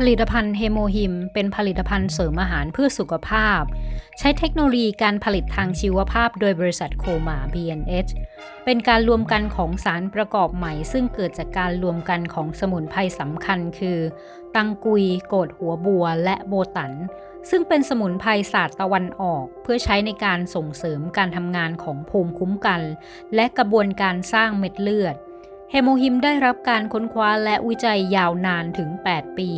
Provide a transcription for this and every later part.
ผลิตภัณฑ์เฮโมฮิม เป็นผลิตภัณฑ์เสริมอาหารเพื่อสุขภาพ ใช้เทคโนโลยีการผลิตทางชีวภาพโดยบริษัทโคมา BNH เป็นการรวมกันของสารประกอบใหม่ ซึ่งเกิดจากการรวมกันของสมุนไพรสำคัญคือ ตังกุย โกดหัวบัว และโบตัน ซึ่งเป็นสมุนไพรศาสตร์ตะวันออก เพื่อใช้ในการส่งเสริมการทำงานของภูมิคุ้มกัน และกระบวนการสร้างเม็ดเลือด เฮโมฮิมได้รับการค้นคว้าและวิจัยยาวนานถึง 8 ปี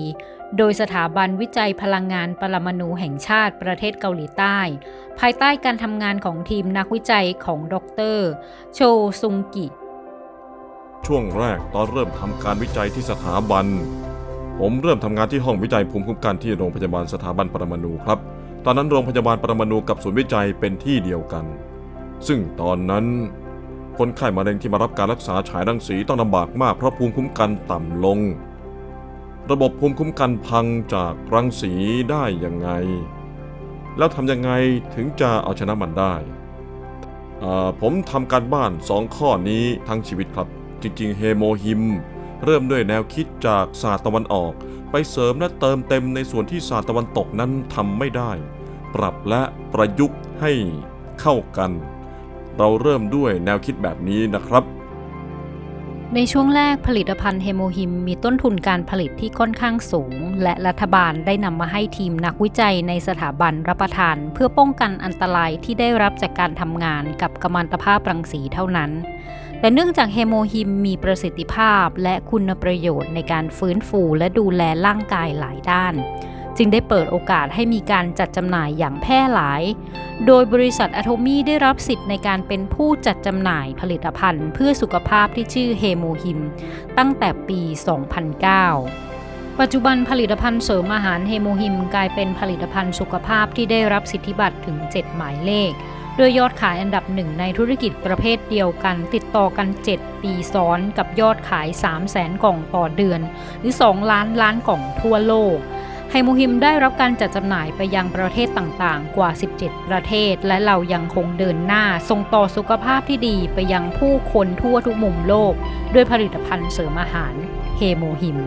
โดยสถาบันวิจัยพลังงานปรมาณูแห่งชาติประเทศเกาหลีใต้ ภายใต้การทำงานของทีมนักวิจัยของดร โชซุงกิ ช่วงแรกตอนเริ่มทำการวิจัยที่สถาบัน ผมเริ่มทำงานที่ห้องวิจัยภูมิคุ้มกันที่โรงพยาบาลสถาบันปรมาณูครับ ตอนนั้นโรงพยาบาลปรมาณูกับศูนย์วิจัยเป็นที่เดียวกัน ซึ่งตอนนั้น คนไข้มะเร็งที่มารับการรักษาฉายรังสีต้องลำบากมากเพราะภูมิคุ้มกันต่ำลง ระบบภูมิคุ้มกันพังจากรังสีได้ยังไง แล้วทำยังไงถึงจะเอาชนะมันได้ ผมทำการบ้านสองข้อนี้ทั้งชีวิตครับ จริงๆ เฮโมฮิม เริ่มด้วยแนวคิดจากศาสตร์ตะวันออก ไปเสริมและเติมเต็มในส่วนที่ศาสตร์ตะวันตกนั้นทำไม่ได้ ปรับและประยุกต์ให้เข้ากัน เราเริ่มด้วยแนวคิดแบบนี้นะครับ ในช่วงแรกผลิตภัณฑ์เฮโมฮิมมีต้นทุนการผลิตที่ค่อนข้างสูง และรัฐบาลได้นำมาให้ทีมนักวิจัยในสถาบันรับประทาน เพื่อป้องกันอันตรายที่ได้รับจากการทำงานกับกัมมันตภาพรังสีเท่านั้นแต่เนื่องจากเฮโมฮิมมีประสิทธิภาพและคุณประโยชน์ในการฟื้นฟูและดูแลร่างกายหลายด้าน จึงได้เปิดโอกาสให้มีการจัดจำหน่ายอย่างแพร่หลาย โดยบริษัทอะโทมี่ได้รับสิทธิ์ในการเป็นผู้จัดจำหน่ายผลิตภัณฑ์ เพื่อสุขภาพที่ชื่อเฮโมฮิม ตั้งแต่ปี 2009ปัจจุบันผลิตภัณฑ์เสริมอาหารเฮโมฮิมกลายเป็นผลิตภัณฑ์สุขภาพที่ได้รับสิทธิบัตรถึง 7 หมายเลข โดยยอดขายอันดับหนึ่งในธุรกิจประเภทเดียวกันติดต่อกัน 7 ปีซ้อนกับยอดขาย 3 0 0แสนกล่องต่อเดือน หรือ 2 ล้านล้านกล่องทั่วโลก ไฮโมฮิมได้รับการจัดจำหน่ายไปยังประเทศต่างๆ กว่า 17 ประเทศ และเรายังคงเดินหน้า ส่งต่อสุขภาพที่ดีไปยังผู้คนทั่วทุกมุมโลก ด้วยผลิตภัณฑ์เสริมอาหารเฮโมฮิม